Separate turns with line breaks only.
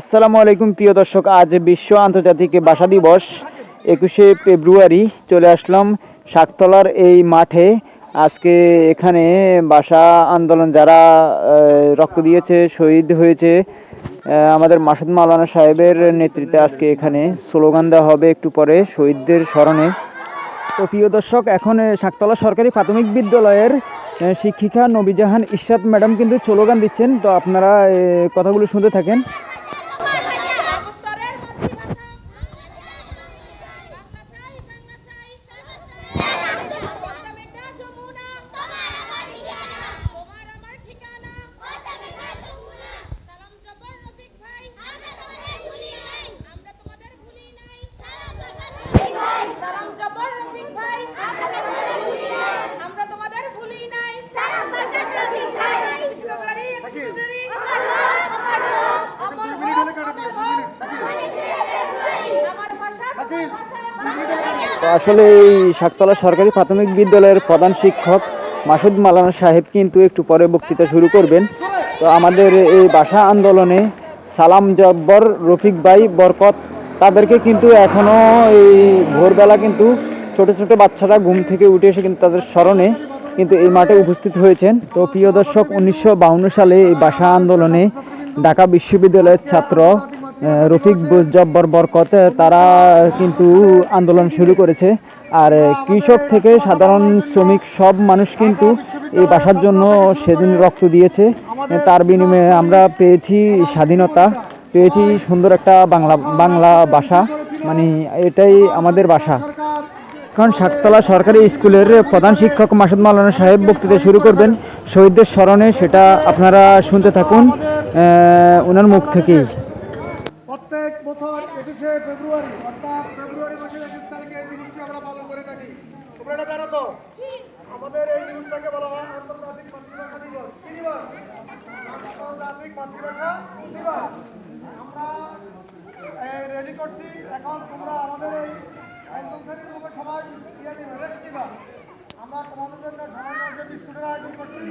আসসালামু আলাইকুম, প্রিয় দর্শক, আজ বিশ্ব আন্তর্জাতিক ভাষা দিবস। একুশে ফেব্রুয়ারি চলে আসলাম শাকতলার এই মাঠে। আজকে এখানে ভাষা আন্দোলন যারা রক্ত দিয়েছে, শহীদ হয়েছে আমাদের মাসুদ মাওলানা সাহেবের নেতৃত্বে আজকে এখানে স্লোগান দেওয়া হবে একটু পরে শহীদদের স্মরণে। তো প্রিয় দর্শক, এখন শাকতলা সরকারি প্রাথমিক বিদ্যালয়ের শিক্ষিকা নবীজাহান ইশরাত ম্যাডাম কিন্তু স্লোগান দিচ্ছেন। তো আপনারা কথাগুলো শুনতে থাকেন
স্তরের মাতৃভাষা যমুনা তোমার আমার ঠিকানা সালাম জবর রফিক ভাই আমরা তোমাদের ভুলি নাই সালাম জবর রফিক ভাই আমরা তোমাদের ভুলি নাই ফেব্রুয়ারি ফেব্রুয়ারি অমর হোক অমর হোক আমার ভাষা তোমার ভাষা
আসলে এই শাকতলা সরকারি প্রাথমিক বিদ্যালয়ের প্রধান শিক্ষক মাসুদ মালানা সাহেব কিন্তু একটু পরে বক্তৃতা শুরু করবেন। তো আমাদের এই ভাষা আন্দোলনে সালাম জব্বর, রফিক ভাই বরকত, তাদেরকে কিন্তু এখনও এই ভোরবেলা কিন্তু ছোট ছোট বাচ্চারা ঘুম থেকে উঠে এসে কিন্তু তাদের স্মরণে কিন্তু এই মাঠে উপস্থিত হয়েছেন। তো প্রিয় দর্শক, উনিশশো সালে এই ভাষা আন্দোলনে ঢাকা বিশ্ববিদ্যালয়ের ছাত্র রফিক জব্বর বরকত তারা কিন্তু আন্দোলন শুরু করেছে। আর কৃষক থেকে সাধারণ শ্রমিক সব মানুষ কিন্তু এই বাসার জন্য সেদিন রক্ত দিয়েছে। তার বিনিময়ে আমরা পেয়েছি স্বাধীনতা, পেয়েছি সুন্দর একটা বাংলা বাংলা ভাষা মানে এটাই আমাদের বাসা। এখন শাকতলা সরকারি স্কুলের প্রধান শিক্ষক মাসুদ মাওলানা সাহেব বক্তৃতা শুরু করবেন। শহীদদের স্মরণে সেটা আপনারা শুনতে থাকুন ওনার মুখ থেকেই।
বছর একুশে ফেব্রুয়ারি, অর্থাৎ ফেব্রুয়ারি মাসের একুশ তারিখে এই দিনটি আমরা পালন করে থাকি। তোমরা এটা জানো তো? আমাদের এই দিনটাকে বলা হয় আন্তর্জাতিক মাতৃভাষা দিবস। কি দিবস? আন্তর্জাতিক মাতৃভাষা দিবস। আমরা রেডি করছি। এখন তোমরা আমাদের এই আইনসংসারী রূপে সবাই ইয়ে আমরা তোমাদের জন্য বিস্কুটের আয়োজন করছি।